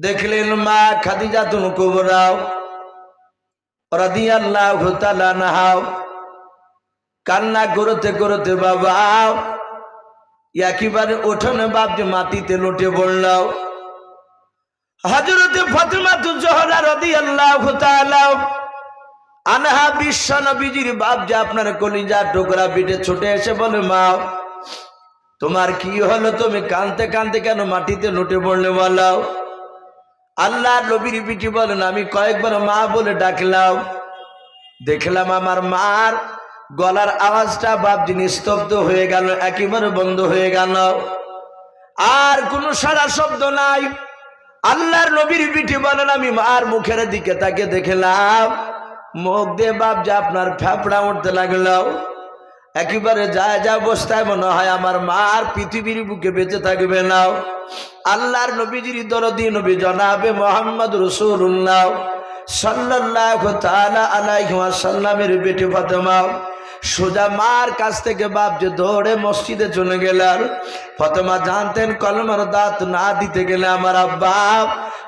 দেখলেন মা খাদিজা তুন কুবরাও, রাদিয়াল্লাহু তাআলা নাহাও কান্না করতে করতে বাবা একেবারে ওঠনে বাপজি মাটিতে লুটে পড়লাও হজরতে ফাতেমা তু জহরা রাদিয়াল্লাহু তাআলা আনহা বিশ্ব নবীজির বাপ যে আপনার কলিজা টুকরা পিঠে ছুটে এসে বলে, মা, তোমার কি হলো? তুমি কানতে কানতে কেন মাটিতে লুটে পড়লে বলাও আল্লাহ নবীর পিঠি বলেন, আমি কয়েকবার মা বলে ডাকলাম। দেখলাম আমার মার গলার আওয়াজটা বাপ বাপজি নিস্তব্ধ হয়ে গেল, একেবারে বন্ধ হয়ে গেল। আর কোনো সারা শব্দ নাই। আল্লাহর নবীর পিঠি বলেন, আমি মার মুখের দিকে তাকে দেখলাম। মুখ দিয়ে বাপ যে আপনার ফ্যাপড়া উঠতে লাগল। একেবারে যা যা অবস্থায় মনে হয় আমার মার পৃথিবীর বুকে বেঁচে থাকবে নাও আল্লাহর নবীজির দরদি নবী জনাবে মোহাম্মদ রসুল্লাহ সাল্লাহ তালা আলাইসাল্লামের বেটি ফাতেমা সোজা মার কাছ থেকে বাপ যে দৌড়ে মসজিদে চলে গেলেন। ফতেমা জানতেন কলমার দাঁত না দিতে গেলে আমার আব্বা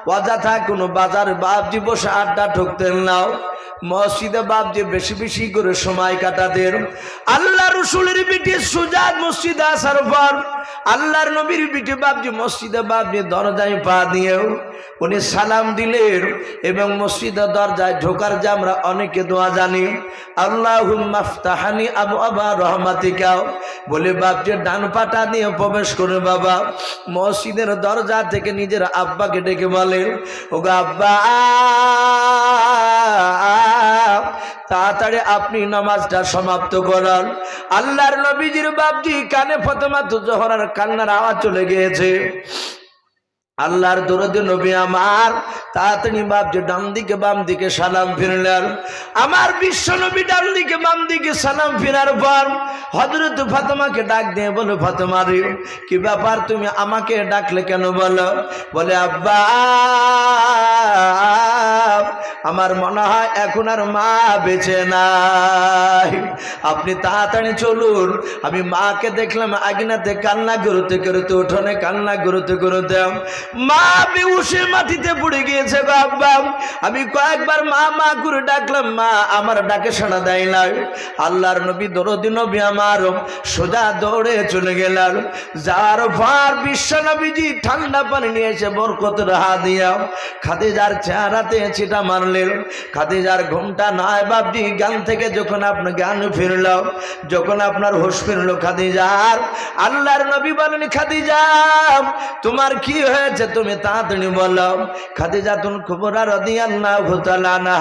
অযথা কোনো বাজার বাপজি বসে আড্ডা ঠকতেন নাও মসজিদে বাপ যে বেশি বেশি করে সময় কাটাতেন, আল্লাহ রসুলের পিঠে সুজাদ মসজিদে আসার পর আল্লাহর নবীর বিটি বাপজি মসজিদে বাপজি দরজায় পা দিয়েও উনি সালাম দিলেন এবং মসজিদের দরজায় ঢোকার যে আমরা অনেকে দোয়া জানি আল্লাহ আবু আবা রহমাতিকাও বলে বাপজি ডান পাটা নিয়ে প্রবেশ করে বাবা। মসজিদের দরজা থেকে নিজের আব্বাকে ডেকে বলেন ওগো আব্বা তাড়াতাড়ি আপনি নামাজটা সমাপ্ত করান। আল্লাহর নবীজির বাপজি কানে ফতেমা তো জহরার কান্নার আওয়াজ চলে গিয়েছে। আল্লাহর দরদ নবী আমার। তাড়াতাড়ি বাপ যে ডান দিকে বাম দিকে সালাম ফিরলেন। আমার বিশ্ব নবী ডান দিকে বাম দিকে সালাম ফিরার পর হজরত ফাতেমাকে ডাক দিয়ে বলে ফাতেমা রে, কি ব্যাপার তুমি আমাকে ডাকলে কেন বলো? বলে, আব্বা, আমার মনে হয় এখন আর মা বেঁচে নাই। আপনি তাড়াতাড়ি চলুন। আমি মাকে দেখলাম আগিনাতে কান্না করতে করতে, উঠোনে কান্না করতে করতে। মা বেউসে মাটিতে পড়ে গিয়েছে গো আব্বা। আমি কয়েকবার মা মা করে ডাকলাম, মা, আমার ডাকে সাড়া দেয় না আল্লাহর নবী, দরদি নবী আমার সোজা দৌড়ে চলে গেলাম। যার ভার বিশ্ব নবীজি ঠান্ডা পানি নিয়ে এসে বরকত রাহা দিয়া খাদিজার চেহারাতে ছিটা মারলেন। খাদিজার ঘুমটা নয় বাবজি জ্ঞান থেকে যখন আপনার জ্ঞান ফিরল, যখন আপনার হোশ ফিরল খাদিজার, আল্লাহর নবী বলেন, খাদিজা, তোমার কি হয়েছে? তুমি তাড়াতাড়ি বলো খাদিজা তুমি খবর আর আল্লাহ ভূতালা না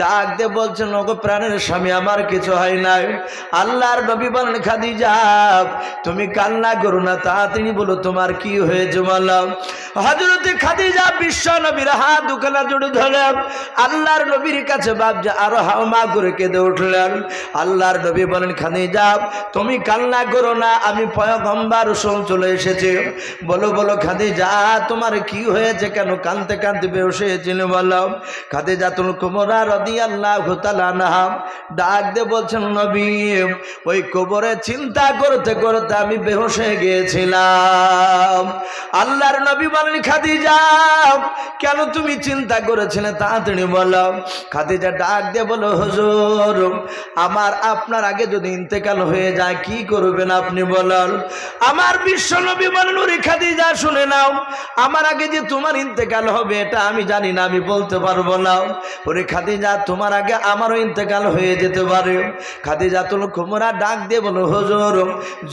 ডাক দিয়ে বলছেন, ওগো প্রাণের স্বামী, আমার কিছু হয় নাই। আল্লাহর নবী বলেন, খাদিজা, তুমি কান্না করো না তাড়াতাড়ি বলো, তোমার কি হয়েছে বলো হজরতে খাদিজা বিশ্ব নবীর হাত দুখানা জুড়ে ধরে আল্লাহর নবীর কাছে বাপজা আরও হাওমা করে কেঁদে উঠলেন। আল্লাহর নবী বলেন, খাদিজা, তুমি কান্না করো না, আমি পয়গম্বার রসুল চলে এসেছি। বলো বলো, খাদিজা তোমার কি হয়েছে কেন কানতে কানতে বেউসে হয়েছিল খাদে তুমি কোমরা রদি আল্লাহ নাহাম ডাক দিয়ে বলছেন, নবী, ওই কোবরে চিন্তা করতে করতে আমি বেহসে গিয়েছিলাম। আল্লাহর নবী বলেন, খাদিজা, কেন তুমি চিন্তা করেছিলে? তাড়াতাড়ি বলো খাদিজা ডাক দিয়ে বলো হুজুর, আমার আপনার আগে যদি ইন্তেকাল হয়ে যায়, কি করবেন আপনি বলেন আমার বিশ্ব নবী বলেন, ওরে খাদিজা, শুনে নাও, আমার আগে যে তোমার ইন্তেকাল হবে, এটা আমি জানি না, আমি বলতে পারব না। ওরে খাদিজা, তোমার আগে আমারও ইন্তেকাল হয়ে যেতে পারে। খাদিজা তুল কুমরা ডাক দিয়ে বলো হুজুর,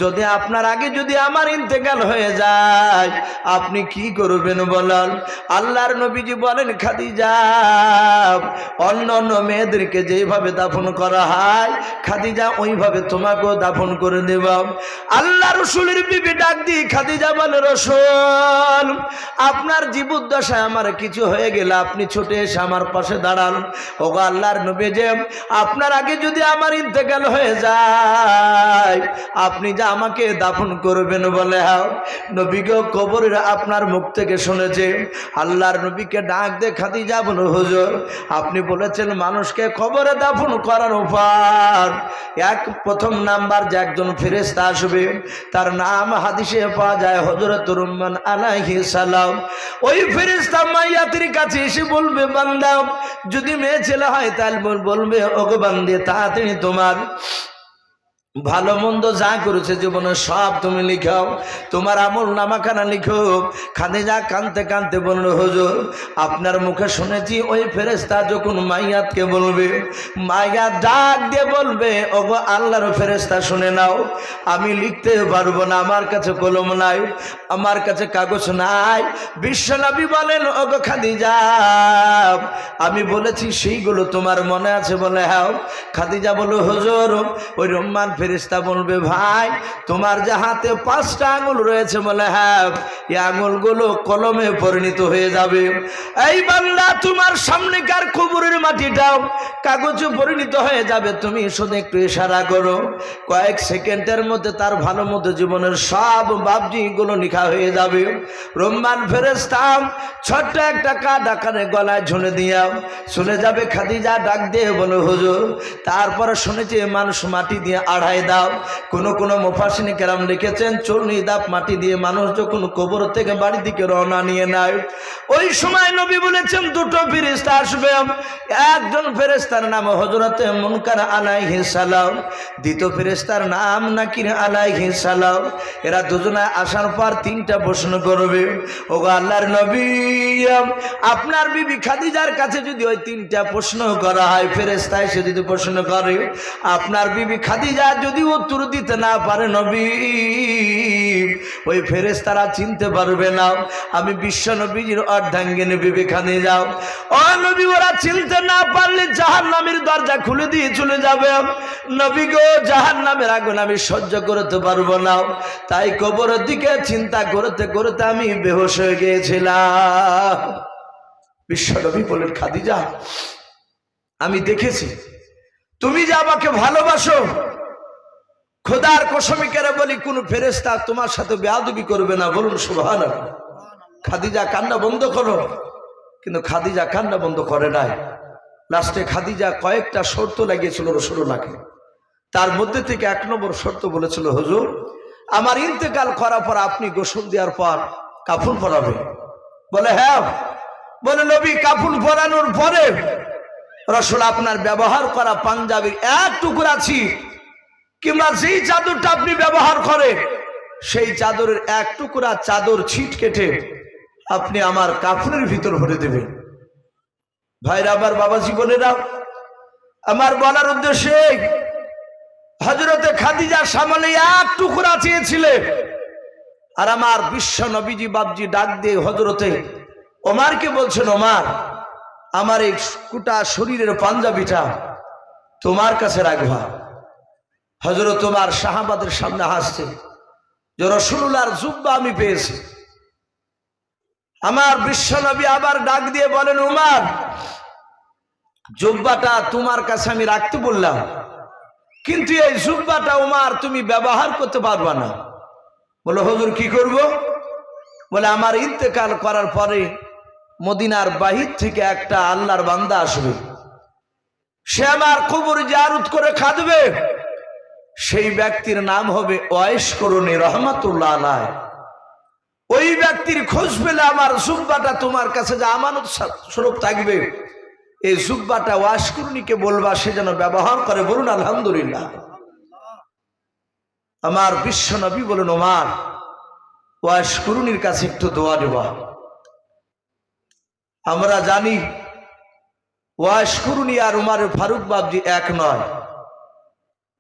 যদি আপনার আগে যদি আমার ইন্তেকাল হয়ে যায় আপনি কি করবেন বলেন আল্লাহর নবীজি বলেন, খাদিজা, অন্য অন্য মেয়েদেরকে যেভাবে দাফন করা হয়, খাদিজা, ওইভাবে তোমাকেও দাফন করে দেব। আল্লাহ রসুলের বিবি ডাক দিয়ে খাদিজা বলে, রসুল, আপনার জীবদ্দশায় আমার কিছু হয়ে গেলে আপনি ছুটে এসে আমার পাশে দাঁড়ান। ও আল্লাহর নবী যে, আপনার আগে যদি আমার ইন্তেকাল হয়ে যায়, আপনি যা আমাকে দাফন করবেন বলে হাও নবীকে নবীকেও কবরের আপনার মুখ থেকে শুনেছে। আল্লাহর নবীকে ডাক দে খাদিজা বলো হুজুর, আপনি বলেছেন মানুষকে খবরে দাফন করার উপার এক প্রথম নাম্বার যে একজন ফেরেস্তা আসবে, তার নাম হাদিসে পাওয়া যায় হজরত রুম্মান আলাইহি সালাম। ওই ফেরেস্তা মাইয়াতির কাছে এসে বলবে, বান্দা, যদি মেয়ে ছেলে হয় তাহলে বলবে, ওগো বান্দে, তাড়াতাড়ি তোমার ভালো মন্দ যা করেছে জীবনে সব তুমি লিখাও। তোমার আমল নামাখানা লিখো। খাদে যা কানতে কানতে বলল, হুজুর, আপনার মুখে শুনেছি ওই ফেরেস্তা যখন মাইয়াতকে বলবে, মাইয়া ডাক দিয়ে বলবে, ওগো, আল্লাহর ফেরেস্তা শুনে নাও, আমি লিখতে পারব না, আমার কাছে কলম নাই, আমার কাছে কাগজ নাই। বিশ্বনবী বলেন, ওগো খাদিজা, আমি বলেছি, সেইগুলো তোমার মনে আছে বলে হ্যাঁ খাদিজা বলো হুজুর, ওই রহমান ফেরিস্তা বলবে, ভাই, তোমার যে হাতে পাঁচটা আঙুল রয়েছে বলে হ্যাঁ এই আঙুলগুলো কলমে পরিণত হয়ে যাবে। এই বান্দা, তোমার সামনেকার কবরের মাটিটাও কাগজে পরিণত হয়ে যাবে। তুমি শুধু একটু ইশারা করো। কয়েক সেকেন্ডের মধ্যে তার ভালো মতো জীবনের সব বাবজিগুলো লিখা হয়ে যাবে। রহমান ফেরেস্তাম ছোট্ট একটা কাঠ আকারে গলায় ঝুলে দিয়াও শুনে যাবে খাদিজা ডাক দিয়ে বলো, হুজুর, তারপরে শুনেছি মানুষ মাটি দিয়ে আড়াই দাও। কোনো কোনো মোফাসিনী কেরাম লিখেছেন চল্লিশ দাপ মাটি দিয়ে মানুষ যখন কবর থেকে বাড়ি দিকে রওনা নিয়ে নেয়, ওই সময় নবী বলেছেন, দুটো ফেরেস্তা আসবে। একজন ফেরেস্তার নাম হজরতে মুনকার আলাইহি সালাম, দ্বিতীয় ফেরেস্তার নাম নাকির আলাইহি সালাম। এরা দুজনে আসার পর তিনটা প্রশ্ন করবে ও আল্লাহর নবী, আপনার বিবি খাদিজার কাছে যদি ওই তিনটা প্রশ্ন করা হয় ফেরেস্তা এসে যদি প্রশ্ন করে, আপনার বিবি খাদিজা যদি উত্তর দিতে না পারে নবী, ওই ফেরেস্তারা চিনতে পারবে না। আমি বিশ্ব নবীজির অর্ধাঙ্গিনী বিবি খাদিজা ও নবী, ওরা চিনতে না পারলে জাহান নামের দরজা খুলে দিয়ে চলে যাবে। নবী গো জাহান নামের আগুন আমি সহ্য করতে পারব না। তাই কবরের দিকে চিন্তা করতে করতে আমি বেহোশ হয়ে গিয়েছিলাম। বিশ্বনবী বলেন খাদিজা, আমি দেখেছি। তুমি যে আমাকে ভালোবাসো খোদার কসমিকেরা বলি, কোন ফেরেস্তা তোমার সাথে বেয়াদবি করবে না, বলুন সুভান খাদিজা কান্না বন্ধ করো। কিন্তু খাদিজা কান্না বন্ধ করে নাই। লাস্টে খাদিজা কয়েকটা শর্ত লাগিয়েছিল রসুল্লাহকে তার মধ্যে থেকে এক নম্বর শর্ত বলেছিল, হুজুর, আমার ইন্তেকাল করার পর আপনি গোসল দেওয়ার পর কাফুল পরাবে বলে হ্যাঁ। বলে, নবী কাফুল পরানোর পরে রসুল আপনার ব্যবহার করা পাঞ্জাবির এক টুকরা ছি কিংবা যেই চাদরটা আপনি ব্যবহার করে সেই চাদরের এক টুকরা চাদর ছিট কেটে আপনি আমার কাফনের ভিতর ভরে দেবেন। ভাইরা, আমার বাবা জীবনেরা আমার বলার উদ্দেশ্যে হজরতে খাদিজার সামনে এক টুকরা চেয়েছিলেন। আর আমার বিশ্ব নবীজি বাবজি ডাক দিয়ে হজরতে ওমারকে বলছেন, ওমার, আমার এই কুটা শরীরের পাঞ্জাবিটা তোমার কাছে রাখবা। হজরত তোমার শাহাবাদের সামনে হাসছে, যে রসুল্লার জুব্বা আমি পেয়েছি। আমার বিশ্বনবী আবার ডাক দিয়ে বলেন, উমার, জুব্বাটা তোমার কাছে আমি রাখতে বললাম, কিন্তু এই জুব্বাটা উমার তুমি ব্যবহার করতে পারবা না। বলে, হজুর, কি করব? বলে, আমার ইন্তেকাল করার পরে মদিনার বাহির থেকে একটা আল্লাহর বান্দা আসবে। সে আমার কবর জারুত করে খাদবে। সেই ব্যক্তির নাম হবে ওয়েস করুনি রহমাতুল্লাহ আলায় ওই ব্যক্তির খোঁজ পেলে আমার জুব্বাটা তোমার কাছে যে আমানত স্বরূপ থাকবে। এই জুব্বাটা ওয়াশকুরুনিকে বলবা, সে যেন ব্যবহার করে। বলুন, আলহামদুলিল্লাহ। আমার বিশ্ব নবী বলুন, ওমার ওয়াশকুরুনির কাছে একটু দোয়া দেওয়া আমরা জানি ওয়াশকুরুনি আর উমার ফারুক বাবজি এক নয়।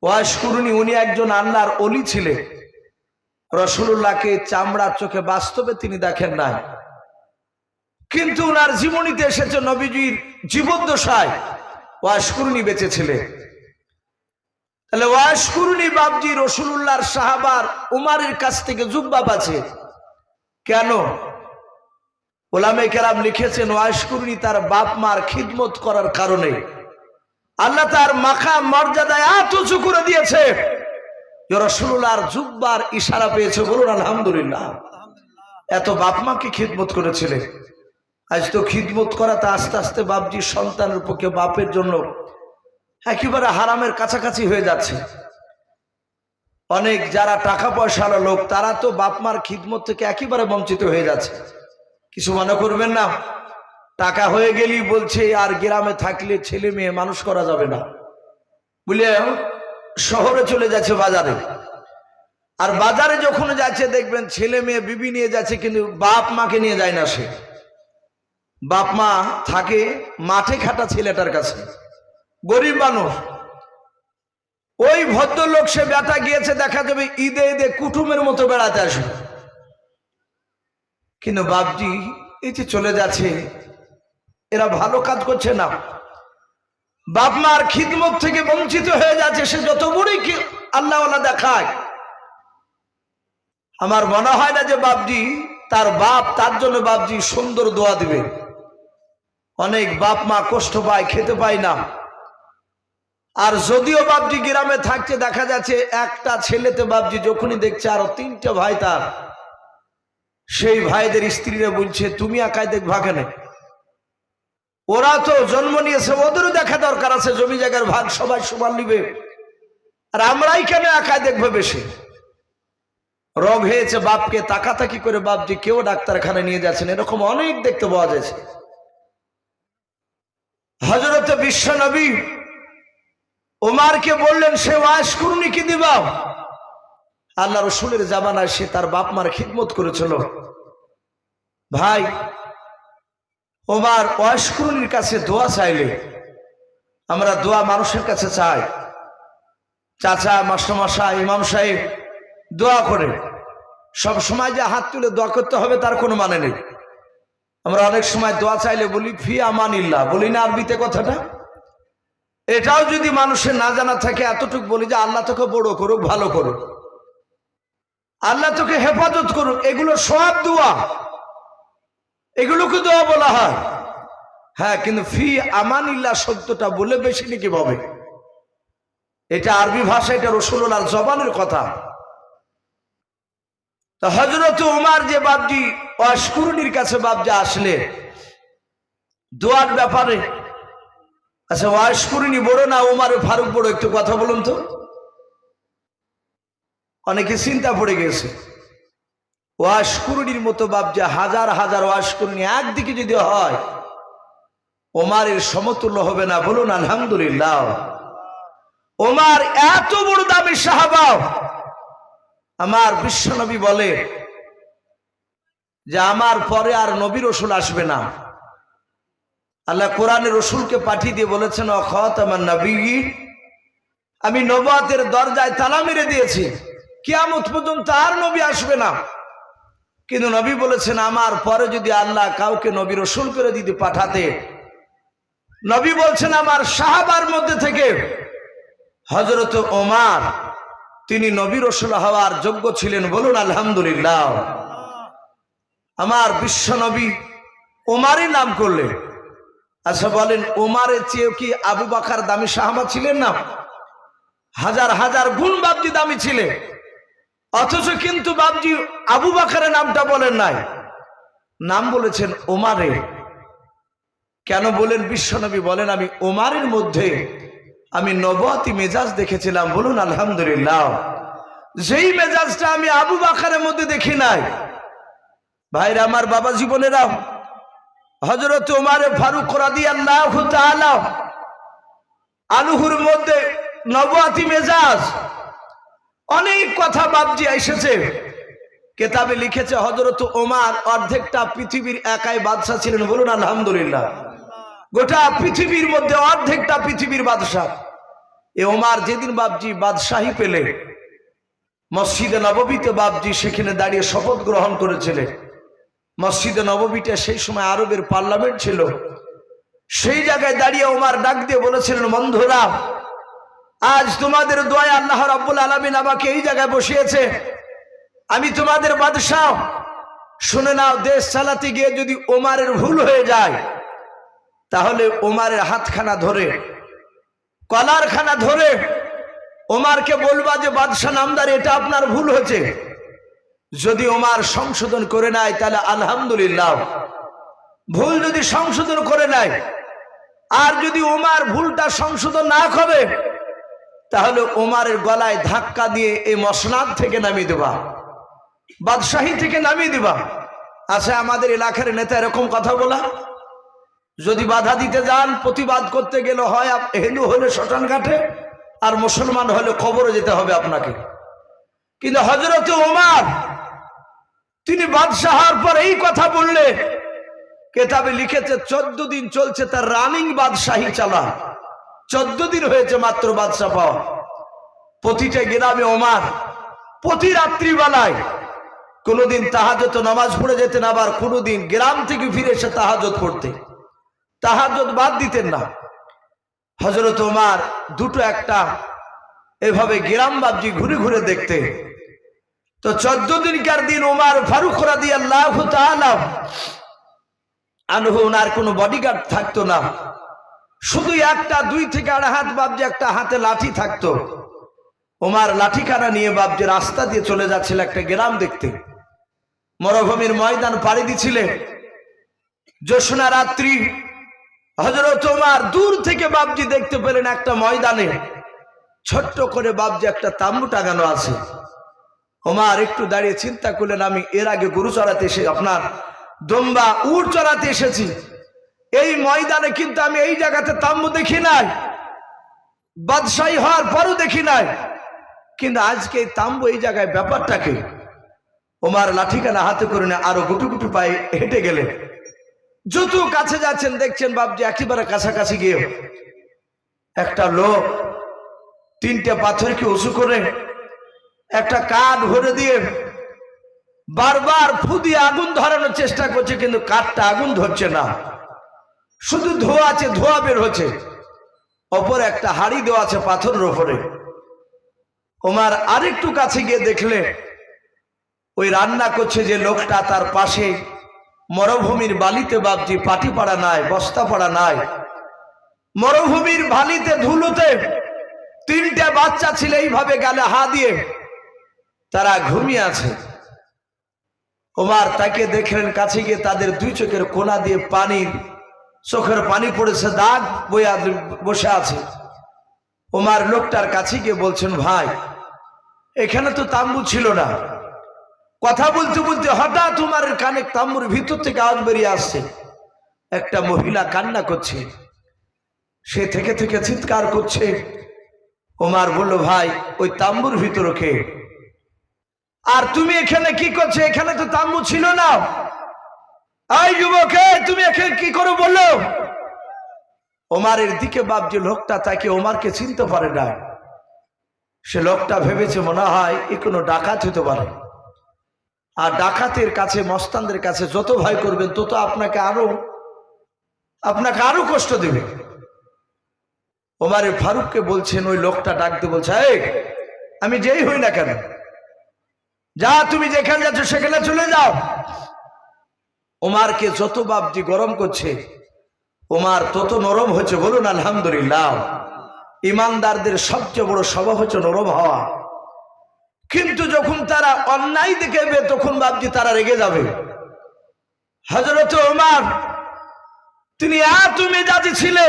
ওয়াশকুরুনি উনি একজন আল্লাহর অলি ছিলেন। রসুল্লাহকে চামড়ার চোখে বাস্তবে তিনি দেখেন নাই। কিন্তু ওনার জীবনীতে এসেছে নবীজির জীবদ্দশায় ওয়াশকুরুনি বেঁচেছিলেন। তাহলে ওয়াশকুরুনি বাবজি রসুল্লাহর সাহাবার উমারের কাছ থেকে জুব্বাব আছে কেন? ওলামে কেরাম লিখেছেন ওয়াশকুরুনি তার বাপ মার খিদমত করার কারণে। আল্লাহ তার মাখা মর্যাদায় এত উঁচু করে দিয়েছে। যে রসুল্লাহর জুব্বার ইশারা পেয়েছে, বলুন আলহামদুলিল্লাহ। এত বাপ মাকে খিদমত করেছিলেন আজ তো খিদমত করাতে আস্তে আস্তে বাপজি সন্তানের পক্ষে বাপের জন্য একেবারে হারামের কাছাকাছি হয়ে যাচ্ছে। অনেক যারা টাকা পয়সাওয়ালা লোক, তারা তো বাপমার খিদমত থেকে একেবারে বঞ্চিত হয়ে যাচ্ছে। কিছু মনে করবেন না টাকা হয়ে গেলেই বলছে, আর গ্রামে থাকলে ছেলে মেয়ে মানুষ করা যাবে না। বুঝলে শহরে চলে যাচ্ছে বাজারে। আর বাজারে যখন যাচ্ছে, দেখবেন ছেলে মেয়ে বিবি নিয়ে যাচ্ছে, কিন্তু বাপ মাকে নিয়ে যায় না সে। বাপ মা থাকে মাঠে খাটা ছেলেটার কাছে। গরিব মানুষ। ওই ভদ্রলোক সে বেটা গিয়েছে, দেখা যাবে ঈদে ঈদে কুটুমের মতো বেড়াতে আসবে। কিন্তু বাপজি এই যে চলে যাচ্ছে এরা ভালো কাজ করছে না। বাপ মার খিদমত থেকে বঞ্চিত হয়ে যাচ্ছে, সে যত বড়ই কি আল্লাহওয়ালা দেখায়। আমার মনে হয় না যে বাপজি তার বাপ, তার জন্য বাপজি সুন্দর দোয়া দিবে। অনেক বাপ মা কষ্ট পায়, খেতে পায় না। আর যদিও বাপজি গ্রামে থাকছে, দেখা যাচ্ছে একটা ছেলেতে বাপজি যখনই দেখছে আরও তিনটে ভাই তার, সেই ভাইদের স্ত্রীরা বলছে, তুমি একাই দেখবা কেন? ওরা তো জন্ম নিয়েছে, ওদেরও দেখা দরকার আছে, জমি জায়গার ভাগ সবাই সমান নিবে। আর আমরাই কেন একাই দেখব বেশি? রোগ হয়েছে বাপকে, তাকাতাকি করে বাপজি, কেউ ডাক্তারখানে নিয়ে যাচ্ছেন, এরকম অনেক দেখতে পাওয়া যাচ্ছে। হজরত বিশ্ব নবী ওমারকে বললেন, সে ওয়াস করুনি কি দিবা? আল্লাহ রসুলের জামানায় সে তার বাপ মার খিদমত করেছিল। ভাই ওমার ওয়াসকরুনির কাছে দোয়া চাইলে, আমরা দোয়া মানুষের কাছে চাই। চাচা মাস্টারমশা ইমাম সাহেব, দোয়া করে। সব সময় যে হাত তুলে দোয়া করতে হবে তার কোনো মানে নেই। আমরা অনেক সময় দোয়া চাইলে বলি, ফি আমানিল্লাহ। বলি, না, আরবিতে কথাটা? এটাও যদি মানুষের না জানা থাকে, এতটুকু বলি যে, আল্লাহ তোকে বড় করুক, ভালো করুক। আল্লাহ তোকে হেফাজত করুক, এগুলো সব দোয়া। এগুলোকে দোয়া বলা হয়। হ্যাঁ কিন্তু ফি আমানিল্লাহ শব্দটা বলে বেশি নাকি ভাবে? এটা আরবি ভাষা, এটা রসুল্লাহ জবানের কথা। তো হজরত উমার যে বাবজি অস্কুরুনির কাছে বাবজি আসলে, দোয়ার ব্যাপারে আচ্ছা ওয়াশকুরুনি বড় না উমার? ফারুক বড়, একটু কথা বলুন তো। অনেকে চিন্তা পড়ে গেছে। ওয়াশকুরুনির মতো বাপ যে হাজার হাজার ওয়াশকুরুনি একদিকে যদি হয়, ওমারের সমতুল্য হবে না বলুন আলহামদুলিল্লাহ। ওমার এত বড় দামি সাহাবা। আমার বিশ্বনবী বলে যে আমার পরে আর নবী রসুল আসবে না। আল্লাহ কোরআনের রসুলকে পাঠিয়ে দিয়ে বলেছেন অখত আমার নবী আমি নবাতের দরজায় তালা মেরে দিয়েছি। কিয়ামত পর্যন্ত আর নবী আসবে না। কিন্তু নবী বলেছেন, আমার পরে যদি আল্লাহ কাউকে নবী রসুল করে দিতে পাঠাতে নবী বলছেন, আমার সাহাবার মধ্যে থেকে হজরত ওমার, তিনি নবী রসুল হওয়ার যোগ্য ছিলেন বলুন, আলহামদুলিল্লাহ। আমার বিশ্ব নবী ওমারই নাম করলেন। আচ্ছা বলেন, ওমারের চেয়েও কি আবু বাকার দামি সাহাবা ছিলেন না? হাজার হাজার গুণ বাবজি দামি ছিলেন। অথচ কিন্তু বাবজি আবু বাকারের নামটা বলেন নাই। নাম বলেছেন ওমারে। কেন বলেন বিশ্বনবী বলেন, আমি ওমারের মধ্যে আমি নবতি মেজাজ দেখেছিলাম। বলুন, আলহামদুলিল্লাহ। যেই মেজাজটা আমি আবু বাকারের মধ্যে দেখি নাই। ভাইরা, আমার বাবা জীবনেরা হজরত ওমারে ফারুক রাদি আল্লাহ আলুহুর মধ্যে নবাতি মেজাজ অনেক কথা বাবজি এসেছে। কেতাবে লিখেছে হজরত ওমার অর্ধেকটা পৃথিবীর একাই বাদশাহ ছিলেন বলুন আলহামদুলিল্লাহ। গোটা পৃথিবীর মধ্যে অর্ধেকটা পৃথিবীর বাদশাহ। এ ওমার যেদিন বাবজি বাদশাহী পেলে, মসজিদে নববীতে বাবজি সেখানে দাঁড়িয়ে শপথ গ্রহণ করেছিলেন মসজিদে নববীটা সেই সময় আরবের পার্লামেন্ট ছিল। সেই জায়গায় দাঁড়িয়ে ওমার ডাক দিয়ে বলেছিলেন, বন্ধুরা আজ তোমাদের দোয়া আল্লাহ রাব্বুল আলমিন আমাকে এই জায়গায় বসিয়েছে। আমি তোমাদের বাদশাহ। শুনে নাও, দেশ চালাতে গিয়ে যদি ওমারের ভুল হয়ে যায়, তাহলে ওমারের হাতখানা ধরে, কলারখানা ধরে ওমারকে বলবা যে, বাদশাহ নামদার, এটা আপনার ভুল হয়েছে। যদি ওমার সংশোধন করে নেয়, তাহলে আলহামদুলিল্লাহ। ভুল যদি সংশোধন করে নেয়, আর যদি ওমার ভুলটা সংশোধন না করে তাহলে ওমারের গলায় ধাক্কা দিয়ে এই মসনাদ থেকে নামিয়ে দেবা। বাদশাহী থেকে নামিয়ে দিবা। আছে আমাদের এলাকার নেতা এরকম কথা বলা? যদি বাধা দিতে যান, প্রতিবাদ করতে গেলে হয় হিন্দু হলে শ্মশান ঘাটে, আর মুসলমান হলে খবরে যেতে হবে আপনাকে। কিন্তু হজরত ওমার, তিনি বাদশাহ হওয়ার পর এই কথা বললে, কেতাবে লিখেছে, চোদ্দ দিন চলছে তার রানিং বাদশাহী চালা চোদ্দ দিন হয়েছে মাত্র বাদশাহ পাওয়া। প্রতিটা গ্রামে ওমার, প্রতি রাত্রিবেলায়। কোনোদিন তাহাজত নামাজ পড়ে যেতেন আবার কোনোদিন গ্রাম থেকে ফিরে এসে তাহাজত পড়তে। তাহাজত বাদ দিতেন না। হজরত ওমার দুটো একটা এভাবে গ্রাম বাবজি ঘুরে ঘুরে দেখতে তো চোদ্দ দিনকার দিন ওমার ফারুক রাদি আল্লাহ আনহু ওনার কোনো বডিগার্ড থাকতো না। শুধু একটা, দুই থেকে আড়াই হাত বাবজি একটা হাতে লাঠি থাকতো। ওমার লাঠিখানা নিয়ে বাবজি রাস্তা দিয়ে চলে যাচ্ছিল একটা গ্রাম দেখতে। মরুভূমির ময়দান পাড়ি দিছিলে। জ্যোৎস্না রাত্রি হজরত ওমার দূর থেকে বাবজি দেখতে পেলেন একটা ময়দানে। ছোট্ট করে বাবজি একটা তাম্বু টাঙানো আছে। ওমার একটু দাঁড়িয়ে চিন্তা করলেন, আমি এর আগে গরু চড়াতে এসে আপনার দম্বা উট চড়াতে এসেছি। এই ময়দানে কিন্তু আমি এই জায়গাতে তাম্বু দেখি নাই। বাদশাহী হওয়ার পরও দেখি নাই। কিন্তু আজকে এই তাম্বু এই জায়গায় ব্যাপারটাকে ওমার লাঠিখানা হাতে করে নিয়ে আরও গুটু গুটু পায়ে হেঁটে গেলেন যত কাছে যাচ্ছেন, দেখছেন বাবজি একেবারে কাছাকাছি গিয়ে একটা লোক তিনটে পাথরকে উঁচু করে একটা কাঠ ভরে দিয়ে বারবার ফু দিয়ে আগুন ধরানোর চেষ্টা করছে, কিন্তু কাঠটা আগুন ধরছে না। শুধু ধোয়া আছে, ধোয়া বের হচ্ছে। অপর একটা হাড়ি দেওয়া আছে পাথরের ওপরে। ওমার আরেকটু কাছে গিয়ে দেখলে, ওই রান্না করছে যে লোকটা তার পাশে মরুভূমির বালিতে বাপজি পাটি পাড়া নাই, বস্তা পাড়া নাই। মরুভূমির বালিতে ধুলোতে তিনটা বাচ্চা ছিল, এইভাবে গালে হা দিয়ে তারা ঘুমিয়ে আছে। ওমার তাকে দেখলেন, কাছে গিয়ে তাদের দুই চোখের কোনা দিয়ে পানির চোখের পানি পড়েছে, দাগ বইয়া বসে আছে। ওমার লোকটার কাছে গিয়ে বলছেন, ভাই, এখানে তো তাম্বু ছিল না। কথা বলতে বলতে হঠাৎ তোমার কানে তাম্বুর ভিতর থেকে আওয়াজ বেরিয়ে আসছে। একটা মহিলা কান্না করছে। সে থেকে থেকে চিৎকার করছে। ওমার বলল, ভাই, ওই তাম্বুর ভিতর কে? আর তুমি এখানে কি করছ? এখানে তো তাম্বু ছিল না। এই যুবকে, তুমি এখানে কি করে বলল? ওমারের দিকে বাপ যে লোকটা, তাকে ওমারকে চিনতে পারে না। সে লোকটা ভেবেছে মনে হয় এ কোনো ডাকাত হতে পারে। আর ডাকাতের কাছে, মস্তানদের কাছে যত ভয় করবেন, তত আপনাকে আরও আপনাকে আরও কষ্ট দেবে। ওমারে ফারুককে বলছেন, ওই লোকটা ডাকতে বলছে, এই, আমি যেই হই না কেন? যা, তুমি যেখানে যাচ্ছ, সেখানে চলে যাও। ওমারকে যত বাপজি গরম করছে, ওমার তত নরম হচ্ছে বলুন আলহামদুলিল্লাহ। ইমানদারদের সবচেয়ে বড় স্বভাব হচ্ছে নরম হওয়া। কিন্তু যখন তারা অন্যায় দেখবে তখন বাপজি তারা রেগে যাবে। হজরত ওমার, তিনি এত মেজাজি ছিলে?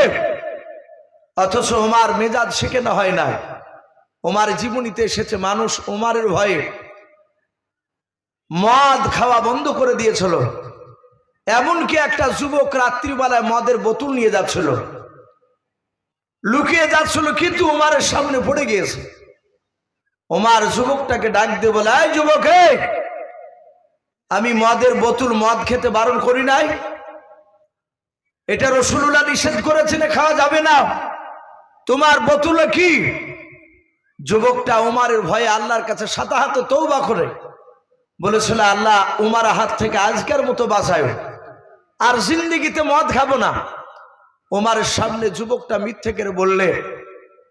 অথচ ওমার মেজাজ শেখানো হয় না ওমার জীবনীতে এসেছে, মানুষ ওমারের ভয়ে মদ খাওয়া বন্ধ করে দিয়েছিল। এমনকি একটা যুবক রাত্রিবেলায় মদের বোতল নিয়ে যাচ্ছিল। লুকিয়ে যাচ্ছিল, কিন্তু ওমারের সামনে পড়ে গিয়েছে। ওমার যুবকটাকে ডাক দিয়ে বলে, এই যুবক আমি মদের বোতল মদ খেতে বারণ করি নাই। এটা রসুল্লাহ নিষেধ করেছেন খাওয়া যাবে না। তোমার বোতলে কি? যুবকটা উমারের ভয়ে আল্লাহর কাছে সাতাহাত তৌবা করে। বলেছিল, আল্লাহ উমার হাত থেকে আজকের মতো বাঁচায়। আর জিন্দিগিতে মদ খাব না। ওমারের সামনে যুবকটা মিথ্যে করে বললে,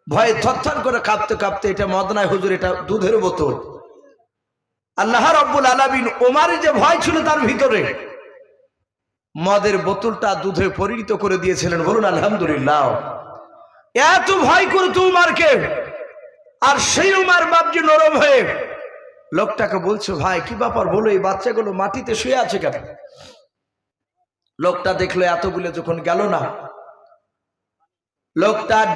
ভয়ে থরথর করে কাঁপতে কাঁপতে, এটা মদ নাই হুজুর, এটা দুধের বোতল। আল্লাহ রব্বুল আলামিন ওমারের যে ভয় ছিল তার ভিতরে, মদের বোতলটা দুধে পরিণত করে দিয়েছিলেন। বলুন, আলহামদুলিল্লাহ। এত ভয় করতো উমারকে, আর সেই উমার বাপজি নরম হয়ে, লোকটাকে বলছে, ভাই, কি ব্যাপার বলো, এই বাচ্চাগুলো মাটিতে শুয়ে আছে কেন? লোকটা দেখল এতগুলো যখন গেল না লোকটা